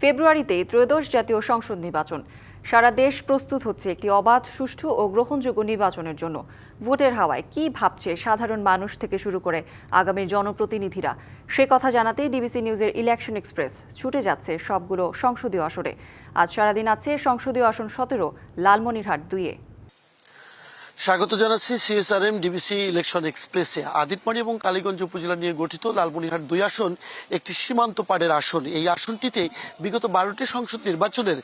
ফেব্রুয়ারিতে ত্রয়োদশ জাতীয় সংসদ নির্বাচন। সারা দেশ প্রস্তুত হচ্ছে একটি অবাধ, সুষ্ঠু ও গ্রহণযোগ্য নির্বাচনের জন্য। ভোটের হাওয়ায় কি ভাবছে সাধারণ মানুষ থেকে শুরু করে আগামীর জনপ্রতিনিধিরা? সে কথা জানাতে ডিবিসি নিউজের ইলেকশন এক্সপ্রেস ছুটে যাচ্ছে সবগুলো সংসদীয় আসরে। আজ সারাদিন আছে সংসদীয় আসন সতেরো, লালমনিরহাট দুইয়ে। স্বাগত জানাচ্ছি সিএসআরএম ডিবিসি ইলেকশন এক্সপ্রেসে। আদিতমারি এবং কালীগঞ্জ উপজেলা নিয়ে গঠিত লালমনিরহাট দুই আসন একটি সীমান্ত পাড়ের আসন। এই আসনটিতে বিগত বারোটি সংসদ নির্বাচনের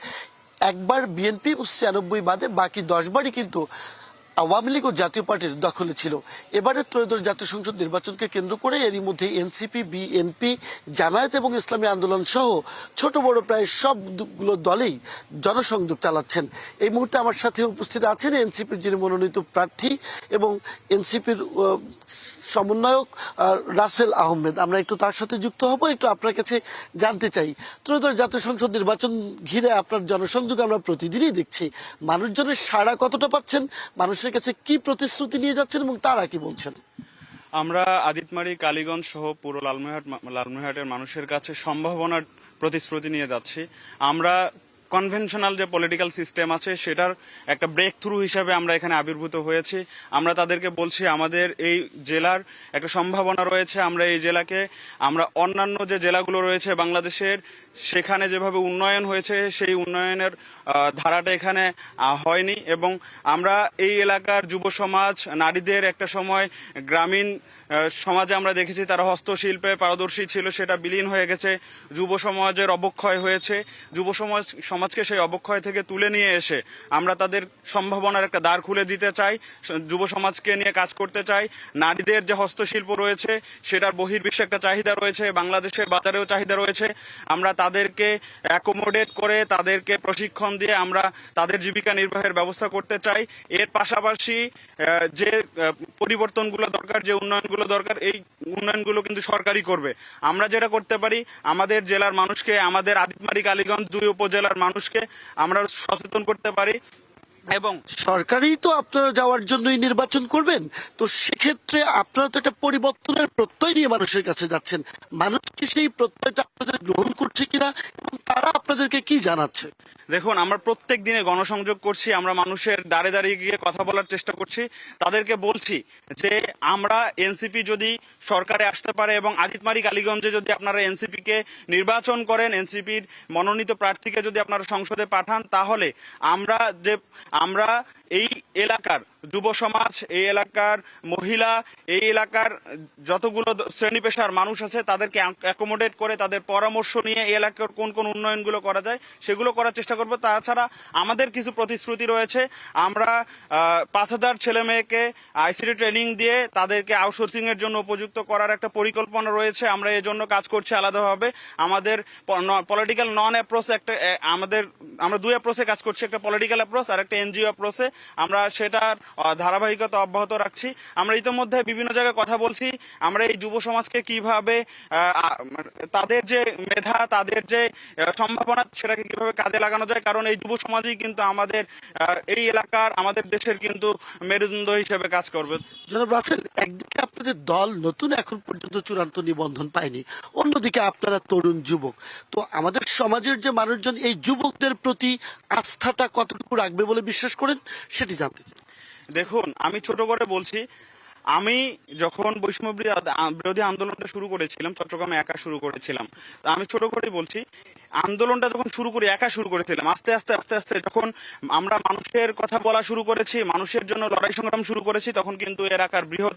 একবার বিএনপি ও ছিয়ানব্বই বাদে বাকি দশবারই কিন্তু আওয়ামী লীগ ও জাতীয় পার্টির দখলে ছিল। এবারে ত্রয়োদশ জাতীয় সংসদ নির্বাচনকে কেন্দ্র করে এরই মধ্যে এনসিপি, বিএনপি, জামায়াত এবং ইসলামী আন্দোলন সহ ছোট বড় প্রায় সবগুলো দলেই জনসংযোগ চালাচ্ছেন। এই মুহূর্তে আমার সাথে উপস্থিত আছেন এনসিপির যিনি মনোনীত প্রার্থী এবং এনসিপির সমন্বয়ক রাসেল আহমেদ। আমরা একটু তার সাথে যুক্ত হব, একটু আপনার কাছে জানতে চাই। ত্রয়োদশ জাতীয় সংসদ নির্বাচন ঘিরে আপনার জনসংযোগ আমরা প্রতিদিনই দেখছি। মানুষজনের সাড়া কতটা পাচ্ছেন? মানুষের কাছে কি প্রতিশ্রুতি নিয়ে যাচ্ছেন এবং তারা কি বলছেন? আমরা আদিতমারি, কালীগঞ্জ সহ পুরো লালমনিরহাট লালমনিরহাটের মানুষের কাছে সম্ভাবনার প্রতিশ্রুতি নিয়ে যাচ্ছি। আমরা কনভেনশনাল যে পলিটিক্যাল সিস্টেম আছে, সেটার একটা ব্রেক থ্রু হিসাবে আমরা এখানে আবির্ভূত হয়েছি। আমরা তাদেরকে বলছি, আমাদের এই জেলার একটা সম্ভাবনা রয়েছে। আমরা এই জেলাকে, আমরা অন্যান্য যে জেলাগুলো রয়েছে বাংলাদেশের, সেখানে যেভাবে উন্নয়ন হয়েছে, সেই উন্নয়নের ধারাটা এখানে হয়নি। এবং আমরা এই এলাকার যুব সমাজ, নারীদের একটা সময় গ্রামীণ সমাজে আমরা দেখেছি, তারা হস্তশিল্পে পারদর্শী ছিল, সেটা বিলীন হয়ে গেছে। যুব সমাজের অবক্ষয় হয়েছে। যুব সমাজ সমাজকে সেই অবক্ষয় থেকে তুলে নিয়ে এসে আমরা তাদের সম্ভাবনার একটা দ্বার খুলে দিতে চাই, যুব সমাজকে নিয়ে কাজ করতে চাই। নারীদের যে হস্তশিল্প রয়েছে, সেটার বহির্বিশ্বে একটা চাহিদা রয়েছে, বাংলাদেশের বাজারেও চাহিদা রয়েছে। আমরা তাদেরকে অ্যাকোমোডেট করে, তাদেরকে প্রশিক্ষণ দিয়ে আমরা তাদের জীবিকা নির্বাহের ব্যবস্থা করতে চাই। এর পাশাপাশি যে পরিবর্তনগুলো দরকার, যে উন্নয়নগুলো দরকার, এই উন্নয়নগুলো কিন্তু সরকারই করবে। আমরা যেটা করতে পারি, আমাদের জেলার মানুষকে, আমাদের আদিতমারি কালীগঞ্জ দুই উপজেলার মানুষকে আমরা সচেতন করতে পারি এবং সরকারই তো আপনারা যাওয়ার জন্যই নির্বাচন করবেন। তো সেক্ষেত্রে আপনারা তো একটা পরিবর্তনের প্রত্যয় নিয়ে মানুষের কাছে যাচ্ছেন। মানুষ কি সেই প্রত্যয়টা আপনাদের গ্রহণ করছে কিনা তারা আপনাদেরকে কি জানাচ্ছে? দেখুন, আমরা প্রত্যেক দিনে গণসংযোগ করছি, আমরা মানুষের দাঁড়ে দাঁড়িয়ে গিয়ে কথা বলার চেষ্টা করছি। তাদেরকে বলছি যে, আমরা এনসিপি যদি সরকারে আসতে পারে এবং আদিতমারি কালীগঞ্জে যদি আপনারা এনসিপি কে নির্বাচন করেন, এনসিপির মনোনীত প্রার্থীকে যদি আপনারা সংসদে পাঠান, তাহলে আমরা যে, আমরা এই এলাকার যুব সমাজ, এই এলাকার মহিলা, এই এলাকার যতগুলো শ্রেণি পেশার মানুষ আছে, তাদেরকে অ্যাকোমোডেট করে তাদের পরামর্শ নিয়ে এই এলাকার কোন কোন উন্নয়নগুলো করা যায়, সেগুলো করার চেষ্টা করব। তাছাড়া আমাদের কিছু প্রতিশ্রুতি রয়েছে। আমরা পাঁচ হাজার ছেলে মেয়েকে আইসিটি ট্রেনিং দিয়ে তাদেরকে আউটসোর্সিং এর জন্য উপযুক্ত করার একটা পরিকল্পনা রয়েছে। আমরা এর জন্য কাজ করছি আলাদাভাবে। আমাদের পলিটিক্যাল নন অ্যাপ্রোচ একটা আমাদের, আমরা দুই অ্যাপ্রোচে কাজ করছি। একটা পলিটিক্যাল অ্যাপ্রোচ আর একটা এনজিও অ্যাপ্রোচে আমরা সেটার ধারাবাহিকতা অব্যাহত রাখছি। আমরা ইতিমধ্যে বিভিন্ন জায়গায় কথা বলছি। আমরা এই যুব সমাজকে কীভাবে মানে তাদের যে মেধা, তাদের যে সম্ভাবনা, সেটাকে কীভাবে কাজে লাগানো যায়, কারণ এই যুব সমাজই কিন্তু আমাদের এই এলাকার, আমাদের দেশের কিন্তু মেরুদণ্ড হিসেবে কাজ করবে। জনাব রাসেল, একদিকে আপনাদের দল নতুন এখন পর্যন্ত চূড়ান্ত নিবন্ধন পায়নি। অন্যদিকে আপনারা তরুণ যুবক। তো আমাদের সমাজের যে মানুষজন, এই যুবকদের প্রতি আস্থাটা কতটুকু রাখবে বলে বিশ্বাস করেন, সেটি জানতে চাই। দেখুন, আমি ছোট করে বলছি, আমি যখন বৈষম্য বিরোধী আন্দোলনটা শুরু করেছিলাম, চট্টগ্রামে একা শুরু করেছিলাম আমি ছোট করে বলছি আন্দোলনটা যখন শুরু করি, একা শুরু করেছিলাম, আস্তে আস্তে আস্তে আস্তে যখন আমরা মানুষের কথা বলা শুরু করেছি, মানুষের জন্য লড়াই সংগ্রাম শুরু করেছি, তখন কিন্তু এর আকার বৃহৎ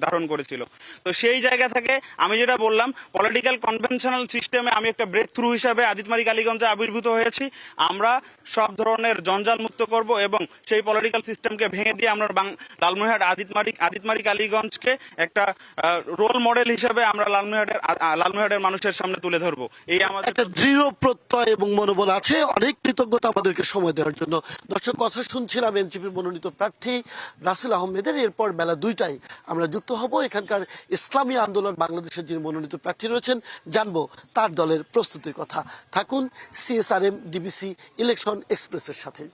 ধারণ করেছিল। তো সেই জায়গা থেকে আমি যেটা বললাম পলিটিক্যাল কনভেনশনাল সিস্টেমে আমি একটা ব্রেক থ্রু হিসাবে আদিতমারি কালীগঞ্জে আবির্ভূত হয়েছি। আমরা সব ধরনের জঞ্জাল মুক্ত করব এবং সেই পলিটিক্যাল সিস্টেমকে ভেঙে দিয়ে আমরা বাং- লালমনিরহাট আদিতমারি আদিতমারি কালীগঞ্জকে একটা রোল মডেল হিসাবে আমরা আ- লালমনিরহাটের মানুষের সামনে তুলে ধরবো। এই আমাদের একটা দৃঢ় প্রত্যয় এবং মনোবল আছে, অনেক কৃতজ্ঞতা আমাদেরকে সময় দেওয়ার জন্য। দর্শক, কথা শুনছিলাম এনসিপির মনোনীত প্রার্থী রাসেল আহমেদের। এরপর বেলা দুইটায় আমরা যুক্ত হব। এখানকার ইসলামী আন্দোলন বাংলাদেশের যিনি মনোনীত প্রার্থী রয়েছেন, জানব তার দলের প্রস্তুতির কথা। থাকুন, সিএসআরএম, ডিবিসি, ইলেকশন এক্সপ্রেসের সাথে।